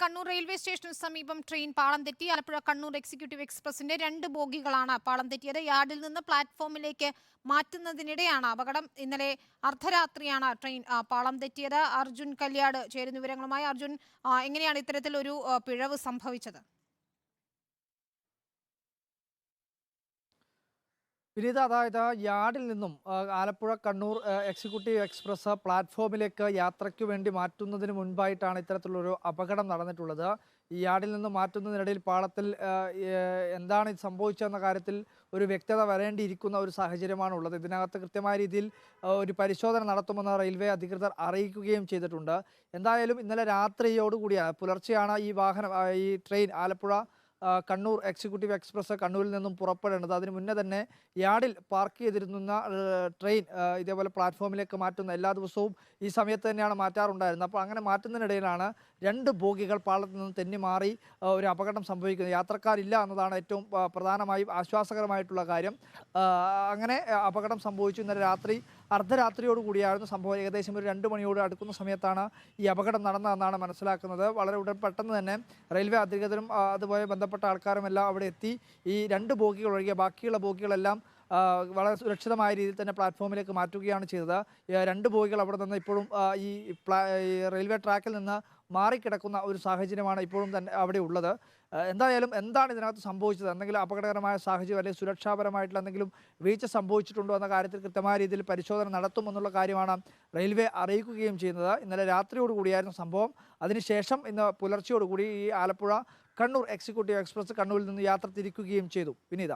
Kannur railway സ്റ്റേഷന് സമീപം train പാളം തെറ്റി ആലപ്പുഴ കണ്ണൂർ എക്സിക്യൂട്ടീവ് എക്സ്പ്രസിന്റെ രണ്ട് ബോഗികളാണ് പാളം തെറ്റിയത്. യാർഡിൽ നിന്ന് പ്ലാറ്റ്ഫോമിലേക്ക് മാറ്റുന്നതിനിടെയാണ് അപകടം. ഇന്നലെ അർദ്ധരാത്രിയാണ് ട്രെയിൻ പാളം തെറ്റിയത്. അർജുൻ കല്യാട് ചേരുന്ന വിവരങ്ങളുമായി. അർജുൻ എങ്ങനെയാണ് ഇത്തരത്തിൽ ഒരു പിഴവ് സംഭവിച്ചത്? വിനീത അതായത് യാർഡിൽ നിന്നും ആലപ്പുഴ കണ്ണൂർ എക്സിക്യൂട്ടീവ് എക്സ്പ്രസ് പ്ലാറ്റ്ഫോമിലേക്ക് യാത്രയ്ക്ക് വേണ്ടി മാറ്റുന്നതിന് മുൻപായിട്ടാണ് ഇത്തരത്തിലുള്ളൊരു അപകടം നടന്നിട്ടുള്ളത്. ഈ യാർഡിൽ നിന്ന് മാറ്റുന്നതിനിടയിൽ പാളത്തിൽ എന്താണ് സംഭവിച്ചതെന്ന കാര്യത്തിൽ ഒരു വ്യക്തത വരേണ്ടിയിരിക്കുന്ന ഒരു സാഹചര്യമാണ് ഉള്ളത്. ഇതിനകത്ത് കൃത്യമായ രീതിയിൽ ഒരു പരിശോധന നടത്തുമെന്ന് റെയിൽവേ അധികൃതർ അറിയിക്കുകയും ചെയ്തിട്ടുണ്ട്. എന്തായാലും ഇന്നലെ രാത്രിയോടുകൂടിയാണ് പുലർച്ചെയാണ് ഈ വാഹനം ഈ train Alappuzha Kannur executive express കണ്ണൂരിൽ നിന്നും പുറപ്പെടേണ്ടത്. അതിന് മുന്നേ തന്നെ യാർഡിൽ പാർക്ക് ചെയ്തിരുന്ന ട്രെയിൻ ഇതേപോലെ പ്ലാറ്റ്ഫോമിലേക്ക് മാറ്റുന്ന എല്ലാ ദിവസവും ഈ സമയത്ത് തന്നെയാണ് മാറ്റാറുണ്ടായിരുന്നത്. അപ്പോൾ അങ്ങനെ മാറ്റുന്നതിനിടയിലാണ് രണ്ട് ബോഗികൾ പാളത്തിൽ നിന്ന് തെന്നി മാറി ഒരു അപകടം സംഭവിക്കുന്നത് യാത്രക്കാരില്ല എന്നതാണ് ഏറ്റവും പ്രധാനമായും ആശ്വാസകരമായിട്ടുള്ള കാര്യം. അങ്ങനെ അപകടം സംഭവിച്ചു. ഇന്നലെ രാത്രി അർദ്ധരാത്രിയോട് കൂടിയായിരുന്നു സംഭവം. ഏകദേശം ഒരു രണ്ട് മണിയോട് അടുക്കുന്ന സമയത്താണ് ഈ അപകടം നടന്നതെന്നാണ് മനസ്സിലാക്കുന്നത്. വളരെ ഉടൻ പെട്ടെന്ന് തന്നെ റെയിൽവേ അധികൃതരും അതുപോലെ ബന്ധപ്പെട്ട ആൾക്കാരും എല്ലാം അവിടെ എത്തി. ഈ രണ്ട് ബോഗികൾ ഒഴികെ ബാക്കിയുള്ള ബോഗികളെല്ലാം വളരെ സുരക്ഷിതമായ രീതിയിൽ തന്നെ പ്ലാറ്റ്ഫോമിലേക്ക് മാറ്റുകയാണ് ചെയ്തത്. രണ്ട് ബോഗികൾ അവിടെ നിന്ന് ഇപ്പോഴും ഈ റെയിൽവേ ട്രാക്കിൽ നിന്ന് മാറിക്കിടക്കുന്ന ഒരു സാഹചര്യമാണ് ഇപ്പോഴും തന്നെ അവിടെ ഉള്ളത്. എന്തായാലും എന്താണ് ഇതിനകത്ത് സംഭവിച്ചത്? എന്തെങ്കിലും അപകടകരമായ സാഹചര്യം അല്ലെങ്കിൽ സുരക്ഷാപരമായിട്ടുള്ള എന്തെങ്കിലും വീഴ്ച സംഭവിച്ചിട്ടുണ്ടോ എന്ന കാര്യത്തിൽ കൃത്യമായ രീതിയിൽ പരിശോധന നടത്തുമെന്നുള്ള കാര്യമാണ് റെയിൽവേ അറിയിക്കുകയും ചെയ്യുന്നത്. ഇന്നലെ രാത്രിയോടുകൂടിയായിരുന്നു സംഭവം. അതിനുശേഷം ഇന്ന് പുലർച്ചയോടുകൂടി ഈ ആലപ്പുഴ കണ്ണൂർ എക്സിക്യൂട്ടീവ് എക്സ്പ്രസ് കണ്ണൂരിൽ നിന്ന് യാത്ര തിരിക്കുകയും ചെയ്തു. വിനീത.